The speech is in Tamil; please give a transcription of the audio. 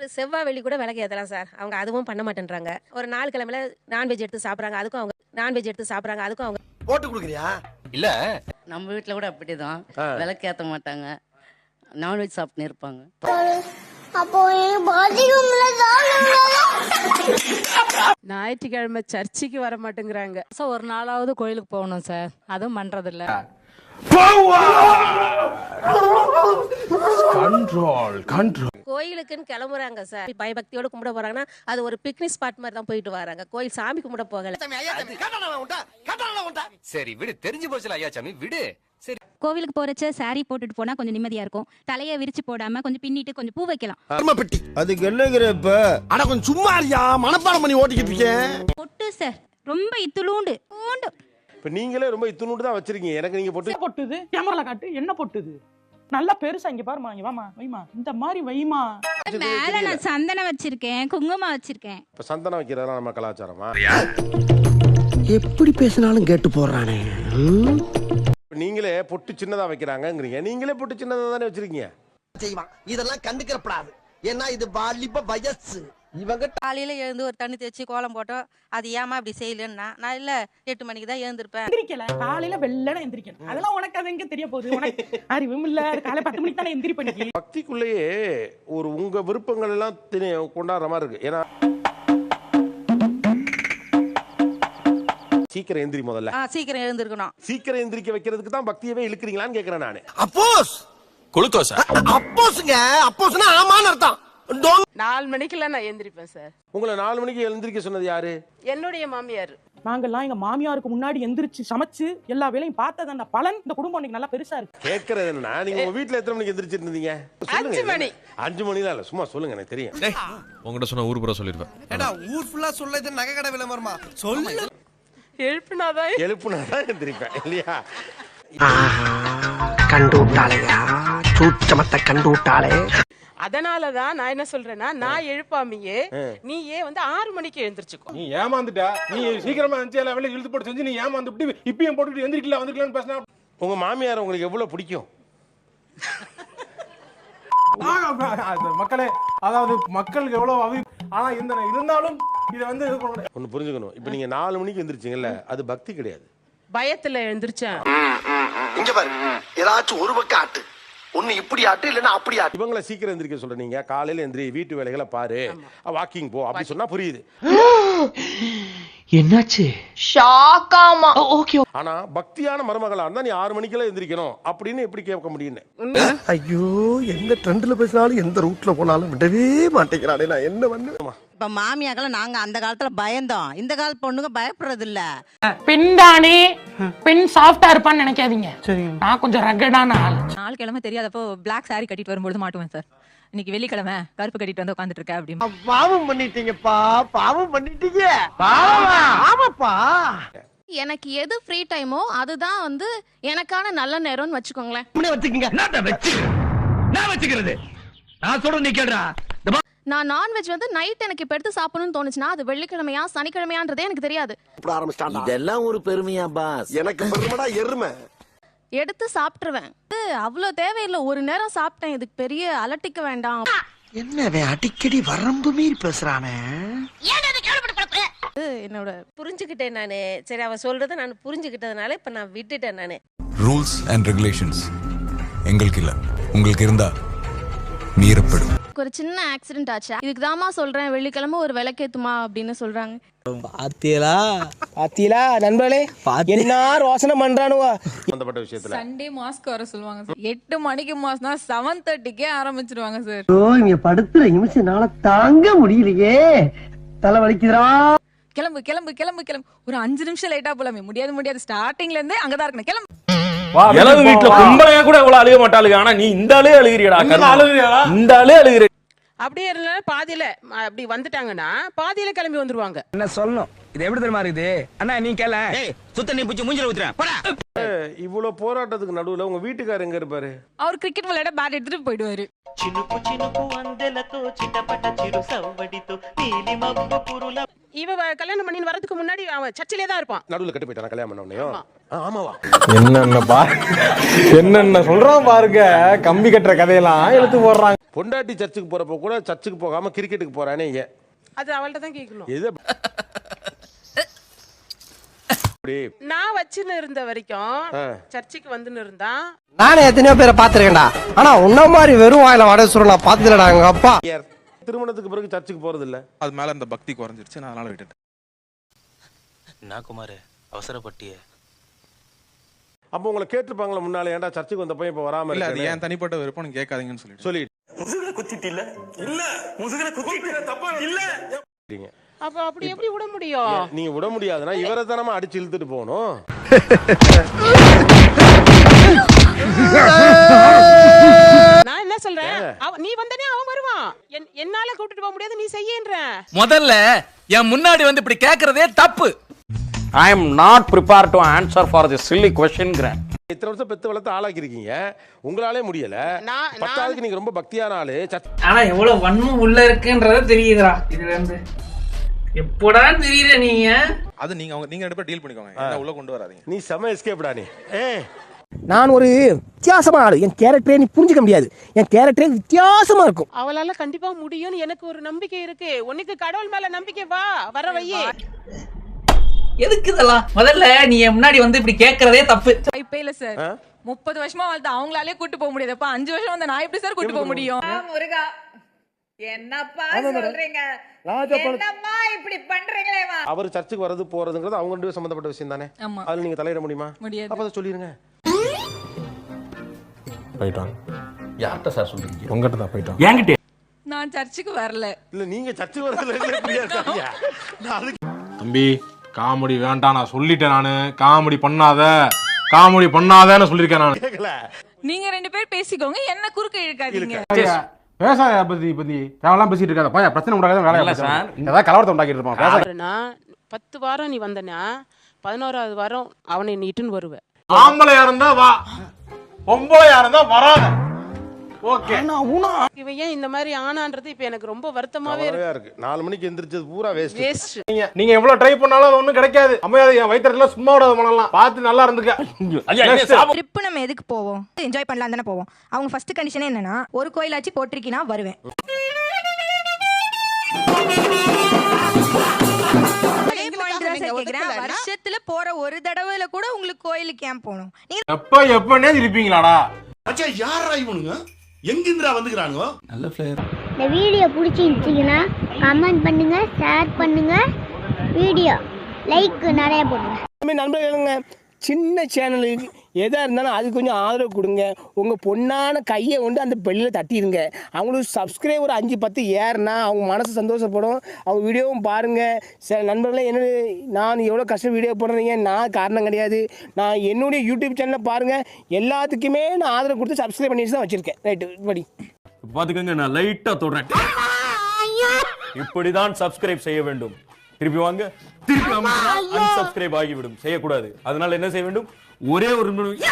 செவ்வாய் வெள்ளி கூட விளக்கு ஏற்றலாம் சார். அவங்க அதுவும் பண்ண மாட்டேன்றாங்க. ஒரு நாலு கிழமையில நான்வெஜ் எடுத்து சாப்பிட்றாங்க. அதுக்கும் அவங்க நான்வெஜ் எடுத்து சாப்பிட்றாங்க. அதுக்கும் அவங்க போட்டு கொடுக்குறியா? இல்ல. நம்ம வீட்ல கூட அப்படிதான். விளக்கு ஏத்த மாட்டாங்க. நான்வெஜ் சாப்பிட்டு இருப்பாங்க. ஞாயிற்றுக்கிழமை சர்ச்சுக்கு வர மாட்டேங்கிறாங்க. ஸோ ஒரு நாளாவது கோயிலுக்கு போகணும் சார். அதுவும் பண்றதில்ல. Control control. கோயிலுக்குன்னு கிளம்புறாங்க சார். பயபக்தியோட கும்பிட போறாங்கன்னா அது ஒரு பிக்னிக் ஸ்பாட் மாதிரி தான் போயிட்டு வராங்க. கோயில் சாமி கும்பிட போகல. சரி விடு. தெரிஞ்சு போச்சுல ஐயா சாமி விடு. சரி. கோவிலுக்கு போறச்ச saree போட்டுட்டு போனா கொஞ்சம் நிம்மதியா இருக்கும். தலைய விரிச்சு போடாம கொஞ்சம் பின்னிட்டு கொஞ்சம் பூ வைக்கலாம். அருமை பெட்டி அதுக்கு என்னங்கிற இப்ப அட கொஞ்சம் சும்மா இருக்கியா மனப்பாடம் பண்ணி ஓட்டிக்கிட்டு இருக்கேன் பொட்டு சார் ரொம்ப இத்துளூண்டு பூண்டு. இப்ப நீங்களே ரொம்ப இத்துணுட்டு தான் வச்சிருக்கீங்க. எனக்கு நீங்க போட்டு பொட்டுது? கேமரால காட்டு. என்ன பொட்டுது? நல்லா பெருசா இங்க பாருமா இங்க வாமா வைமா இந்த மாதிரி வைமா மேல நான் சந்தனம் வச்சிருக்கேன் குங்குமம் வச்சிருக்கேன். இப்ப சந்தனம் வைக்கிறதெல்லாம் நம்ம கலாச்சாரமா? எப்படி பேசினாலும் கேட்டு போடுறானே. இப்ப நீங்களே பொட்டு சின்னதா வைக்கிறாங்கங்கிறீங்க. நீங்களே பொட்டு சின்னதா தானே வச்சிருக்கீங்க? செய்வான். இதெல்லாம் கண்டுக்கிறப்படாது. ஏன்னா இது வாலிப வயசு. இவங்க காலையில எழுந்து ஒரு தண்ணி தேய்ச்சி கோலம் போட்டோம் அது ஏமா இப்படி செய்யலன்னா? நான் இல்ல எட்டு மணிக்கு தான் எழுந்திருப்பேன். எந்திரிக்கல. காலையில வெள்ளன எந்திரிக்கணும். அதெல்லாம் உனக்கு அது எங்க தெரிய போகுது? உனக்கு அறிவும் இல்ல. காலை பத்து மணிக்கு தானே எந்திரிப்ப நீ? பக்திக்குள்ளேயே ஒரு உங்க விருப்பங்கள் எல்லாம் கொண்டாடுற மாதிரி இருக்கு. ஏன்னா சீக்கிரம் எந்திரி முதல்ல. சீக்கிரம் எழுந்திருக்கணும். சீக்கிரம் எந்திரிக்க வைக்கிறதுக்கு தான் பக்தியவே இழுக்கிறீங்களான்னு கேக்குறேன் நானு. அப்போஸ்! குளுக்கோஸா அப்போஸ்ங்க. அப்போஸ்னா ஆமான்னு அர்த்தம். நாலு மணிக்கெல்லாம் நான் எந்திரிப்பேன் சார் உங்களை நாலு மணிக்கு எழுந்திரிக்க சொன்னது யாரு? என்னுடைய மாமியார். நாங்கெல்லாம் எங்க மாமியாருக்கு முன்னாடி எந்திரிச்சு சமைச்சு எல்லா வேலையும் பார்த்தது அந்த பலன் இந்த குடும்பம் இன்னைக்கு நல்லா பெருசா இருக்கு. கேக்குறது என்னன்னா நீங்க உங்க வீட்டுல எத்தனை மணிக்கு எந்திரிச்சிட்டு இருந்தீங்க? அஞ்சு மணி. அஞ்சு மணிலாம் இல்ல சும்மா சொல்லுங்க எனக்கு தெரியும். உங்ககிட்ட சொன்ன ஊர் புற சொல்லிருப்பேன் ஏடா ஊர் ஃபுல்லா சொல்ல இது நகை கடை விளம்பரமா சொல்லு. எழுப்பினாதான் எழுப்புனாதான் எந்திரிப்பேன் இல்லையா? கண்டு விட்டாளையா சூச்சமத்தை கண்டு அதனாலதான் நான் என்ன சொல்றேன்னா நான் எழுப்பாமையே நீ ஏன் வந்து ஆறு மணிக்கு எழுந்திரிச்சுக்கோ. நீ ஏமாந்துட்ட? நீ சீக்கிரமா இருந்துச்சு எல்லா வேலையும் இழுத்து போட்டு செஞ்சு நீ ஏமாந்து விட்டு இப்பயும் போட்டுட்டு எந்திரிக்கல வந்துக்கலாம்னு பேசினா? உங்க மாமியார் உங்களுக்கு எவ்வளவு பிடிக்கும்? அது மக்களே அதாவது மக்களுக்கு எவ்வளவு அவி ஆனா இந்த இருந்தாலும் இதை வந்து ஒன்னு புரிஞ்சுக்கணும். இப்ப நீங்க நாலு மணிக்கு எந்திரிச்சீங்கல்ல அது பக்தி கிடையாது. பயத்துல எழுந்திரிச்சேன். இங்க பாரு. ஏதாச்சும் ஒரு பக்கம் ஆட்டு. ஒண்ணு இப்படி ஆட்டு இல்லன்னா அப்படி ஆட்டு. இவங்கள சீக்கிரம் எந்திரிக்க சொல்ற நீங்க. காலையில எந்திரி வீட்டு வேலைகளை பாரு. வாக்கிங் போ. அப்படி சொன்னா புரியுது. என்னாச்சு? ஷாக்காமா. ஓகே ஆனா பக்தியான மருமகளா இருந்தா நீ ஆறு மணிக்கெல்லாம் எந்திரிக்கணும். அப்படின்னு எப்படி கேட்க முடியும்னு? ஐயோ எந்த ட்ரெண்ட்ல பேசினாலும் எந்த ரூட்ல போனாலும் விடவே மாட்டேங்கிறானே. நான் என்ன பண்ணுவேன்? இப்ப மாமியாக்கெல்லாம் நாங்க அந்த காலத்துல பயந்தோம். இந்த கால பொண்ணுங்க பயப்படுறது இல்ல பெண் தானே பெண் சாஃப்டா இருப்பான்னு நினைக்காதீங்க. நான் கொஞ்சம் ரகடான ஆள். நாலு கிழமை தெரியாதப்போ பிளாக் saree கட்டிட்டு வரும்பொழுது மாட்டுவேன் சார் இன்னைக்கு வெள்ளிக்கிழமை கருப்பு கட்டிட்டு வந்து உட்காந்துட்டு இருக்கேன் அப்படி பாவம் பண்ணிட்டீங்கப்பா. பாவம் பண்ணிட்டீங்க. பாவமா? ஆமாப்பா. எனக்கு எது ஃப்ரீ டைமோ அதுதான் வந்து எனக்கான நல்ல நேரம்னு வச்சுக்கோங்களேன். வச்சுக்கங்க. நான் வச்சுக்கிறது? நான் சொல்ற நீ கேடுறா நான் நான்வெஜ் வந்து நைட் எனக்கு இப்ப எடுத்து சாப்பிடணும்னு தோணுச்சுன்னா அது வெள்ளிக்கிழமையா சனிக்கிழமையான்றதே எனக்கு தெரியாது. ஆரம்பிச்சிட்டான் இதெல்லாம் ஒரு பெருமையா பாஸ். எனக்கு பெருமடா எருமை. எடுத்து சாப்பிட்டுருவேன். அவ்வளோ தேவையில்லை. ஒரு நேரம் சாப்பிட்டேன். இதுக்கு பெரிய அலட்டிக்க வேண்டாம். என்ன அடிக்கடி வரம்பு மீறி பேசுறானே? என்னோட புரிஞ்சுக்கிட்டேன் நானு. சரி அவ சொல்றதை நான் புரிஞ்சுக்கிட்டதுனால இப்ப நான் விட்டுட்டேன் நானு. ரூல்ஸ் அண்ட் ரெகுலேஷன்ஸ் எங்களுக்கு இல்ல. உங்களுக்கு இருந்தா மீறப்படும். எனக்கு ஒரு சின்ன ஆக்சிடென்ட் ஆச்சு. இதுக்கு தாமா சொல்றேன் வெள்ளிக்கிழமை ஒரு விளக்கேத்துமா அப்படின்னு சொல்றாங்க. பாத்தீங்களா பாத்தீங்களா நண்பர்களே என்ன ரோசனை பண்றானுவா? சம்பந்தப்பட்ட விஷயத்துல. சண்டே மாஸ்க் வர சொல்லுவாங்க சார் எட்டு மணிக்கு மாஸ்னா செவன் தேர்ட்டிக்கே ஆரம்பிச்சிருவாங்க சார் ஓ இங்க படுத்துற நிமிஷம்னால தாங்க முடியலையே. தலை வலிக்குதுடா. கிளம்பு கிளம்பு கிளம்பு கிளம்பு. ஒரு அஞ்சு நிமிஷம் லேட்டா போலாமே. முடியாது முடியாது. ஸ்டார்டிங்ல இருந்தே அங்கதான் இருக்கணும். கிளம்பு. இளவு வீட்டுல கும்பலையா கூட இவ்வளவு அழுக மாட்டாளுங்க. ஆனா நீ இந்த ஆளே அழுகிறியடா அழுகிறியா இந்த ஆளே அழுகிற அப்படியே இருந்தாலும் பாதியில அப்படி வந்துட்டாங்கன்னா பாதியில கிளம்பி வந்துருவாங்க. என்ன சொல்லணும்? இது எப்படி தெரியுமா இருக்குது? அண்ணா நீ கேள. சுத்த நீ பிடிச்சி மூஞ்சில ஊத்துறேன். இவ்வளவு போராட்டத்துக்கு நடுவுல உங்க வீட்டுக்காரர் எங்க இருப்பாரு? அவர் கிரிக்கெட் விளையாட பேட் எடுத்துட்டு போயிடுவாரு. இவ வ- கல்யாணம் பண்ணி வரதுக்கு முன்னாடி அவன் சர்ச்சிலே தான் இருப்பான். நடுவுல கட்டு போயிட்டான கல்யாணம் பண்ண உடனேயும்? ஆ, ஆமாவா? என்னென்ன பா என்னென்ன சொல்றான் பாருங்க. கம்பி கட்டுற கதையெல்லாம் எடுத்து போடுறாங்க. பொண்டாட்டி சர்ச்சுக்கு போறப்ப கூட சர்ச்சுக்கு போகாம கிரிக்கெட்டுக்கு போறானே ஏன் அது அவள்கிட்ட தான் கேட்கணும். எது? அப்படி. நான் வச்சுன்னு இருந்த வரைக்கும். சர்ச்சுக்கு வந்துன்னு இருந்தா நானே எத்தனையோ பேரை பாத்துருக்கேன்டா ஆனா உன்ன மாதிரி வெறும் வாயில வடை சுருள் நான் பார்த்ததுலடா எங்க அப்பா? திருமணத்துக்கு பிறகு சர்ச்சுக்கு போறது இல்ல அது மேல இந்த பக்தி குறைஞ்சிருச்சு நான் அதனால விட்டுட்டேன். என்ன குமார்? அவசரப்பட்டிய. அப்போ உங்களை கேட்டிருப்பாங்களா முன்னால ஏன்டா சர்ச்சுக்கு வந்த பையன் இப்ப வராம இல்ல அது? ஏன் தனிப்பட்ட விருப்பம் கேட்காதீங்கன்னு சொல்லிட்டு சொல்லி அப்ப அப்படி எப்படி விட முடியும்? நீங்க விட முடியாதுன்னா இவரை தானமா அடிச்சு இழுத்துட்டு போகணும். நான் என்ன சொல்றேன்? நீ வந்தனே அவன் வருவான். என்- என்னால கூட்டிட்டு போக முடியாது நீ செய்யன்ற. முதல்ல என் முன்னாடி வந்து இப்படி கேக்குறதே தப்பு. I am not prepare to answer for the silly கொஸ்டின்ங்கிறேன் இத்தனை வருஷம் பெத்து வளர்த்து ஆளாக்கி இருக்கீங்க உங்களாலே முடியல. பத்தாவதுக்கு நீங்க ரொம்ப பக்தியான ஆளு. ஆனா எவ்வளவு வன்மம் உள்ள இருக்குன்றத தெரியுதுடா. இதுல இருந்து எப்படா தெரியல நீங்க? அது நீங்க அவங்க நீங்க ரெண்டு பேரும் டீல் பண்ணிக்கோங்க. என்ன உள்ள கொண்டு வராதீங்க. நீ செம எஸ்கேப்டா நீ. ஏ. நான் ஒரு வித்தியாசமான ஆளு. என் கேரக்டரே நீ புரிஞ்சுக்க முடியாது. என் கேரக்டரே வித்தியாசமா இருக்கும். அவளால கண்டிப்பா முடியும்னு எனக்கு ஒரு நம்பிக்கை இருக்கு. உனக்கு கடவுள் மேல நம்பிக்கை வா. வர வையே. எதுக்கு இதெல்லாம்? முதல்ல நீ முன்னாடி வந்து இப்படி கேக்குறதே தப்பு. இப்ப இல்ல சார் முப்பது வருஷமா வாழ்த்து அவங்களாலே கூட்டு போக முடியாது. அப்ப அஞ்சு வருஷம் வந்து நான் எப்படி சார் கூட்டு போக முடியும்? முருகா என்னப்பா சொல்றீங்க? என்னம்மா இப்படி பண்றீங்களே அவர் சர்ச்சுக்கு வரது போறதுங்கிறது அவங்க ரெண்டு சம்பந்தப்பட்ட விஷயம் தானே? ஆமா. அதுல நீங்க தலையிட முடியுமா? முடியாது. அப்ப அதை சொல்லிருங்க. போயிட்டான். யார்கிட்ட சார் சொல்றீங்க? உங்ககிட்ட தான் போயிட்டான். என்கிட்ட. நான் சர்ச்சுக்கு வரல. இல்ல நீங்க சர்ச்சுக்கு அதுக்கு தம்பி காமெடி வேண்டாம் நான் சொல்லிட்டேன் நானு. காமெடி பண்ணாத. காமெடி பண்ணாதன்னு சொல்லியிருக்கேன் நான். நீங்க ரெண்டு பேர் பேசிக்கோங்க என்ன குறுக்க இழுக்காதீங்க. விவசாய பத்தி பத்தி தேவையெல்லாம் பேசிட்டு இருக்காத. பையன் பிரச்சனை உண்டாக்காத பார்த்து. சார். ஏதாவது கலவரத்தை உண்டாக்கிட்டு இருப்பான் அவருனா பத்து வாரம் நீ வந்தனா பதினோராவது வாரம் அவனை நீ இட்டுன்னு வருவ. ஆம்பளையா இருந்தா வா. பொம்பளையா இருந்தா வராத. ஓகே. இவன் ஏன் இந்த மாதிரி ஆனான்றது இப்ப எனக்கு ரொம்ப வருத்தமாவே இருக்கு. நாலு மணிக்கு எந்திரிச்சது பூரா வேஸ்ட் வேஸ்ட் நீங்க நீங்க எவ்வளவு ட்ரை பண்ணாலும் அது ஒண்ணும் கிடைக்காது. அம்மையாத என் வயிற்றுல சும்மா விடாத பண்ணலாம் பார்த்து நல்லா இருந்துக்க. ட்ரிப் நம்ம எதுக்கு போவோம்? என்ஜாய் பண்ணலாம் தானே போவோம். அவங்க ஃபர்ஸ்ட் கண்டிஷனே என்னன்னா ஒரு கோயிலாச்சும் போட்டிருக்கீங்கன்னா வருவேன். வருஷத்துல போற ஒரு தடவைல கூட உங்களுக்கு கோயிலுக்கு ஏன் போகணும். நீங்க எப்ப எப்பனே இருப்பீங்களாடா? யாரா இவனுங்க? எங்கிந்திரா வந்துக்கிறானுங்க? நல்ல பிளேயர் இந்த வீடியோ பிடிச்சிருந்துச்சிங்கன்னா கமெண்ட் பண்ணுங்க ஷேர் பண்ணுங்க. வீடியோ லைக் நிறைய போடுங்க. நண்பர்களுங்க. சின்ன சேனலுக்கு எதாக இருந்தாலும் அது கொஞ்சம் ஆதரவு கொடுங்க. உங்கள் பொண்ணான கையை கொண்டு அந்த பெல்லில் தட்டிடுங்க. அவங்களுக்கு சப்ஸ்கிரைபர் அஞ்சு பத்து ஏறுனா அவங்க மனசு சந்தோஷப்படும். அவங்க வீடியோவும் பாருங்கள் சில நண்பர்களே என்னோட நான் எவ்வளோ கஷ்டம் வீடியோ போடுறீங்க? நான் காரணம் கிடையாது. நான் என்னுடைய யூடியூப் சேனலை பாருங்கள் எல்லாத்துக்குமே நான் ஆதரவு கொடுத்து சப்ஸ்கிரைப் பண்ணி தான் வச்சுருக்கேன். ரைட்டு படி பாத்துக்கங்க நான் லைட்டா தொடுறேன். இப்படிதான் சப்ஸ்கிரைப் செய்ய வேண்டும். திருப்பி வாங்க. திருப்பி அன்சப்ஸ்கிரைப் ஆகிவிடும். செய்யக்கூடாது. அதனால என்ன செய்ய வேண்டும்? ஒரே ஒரு நிமிடம்.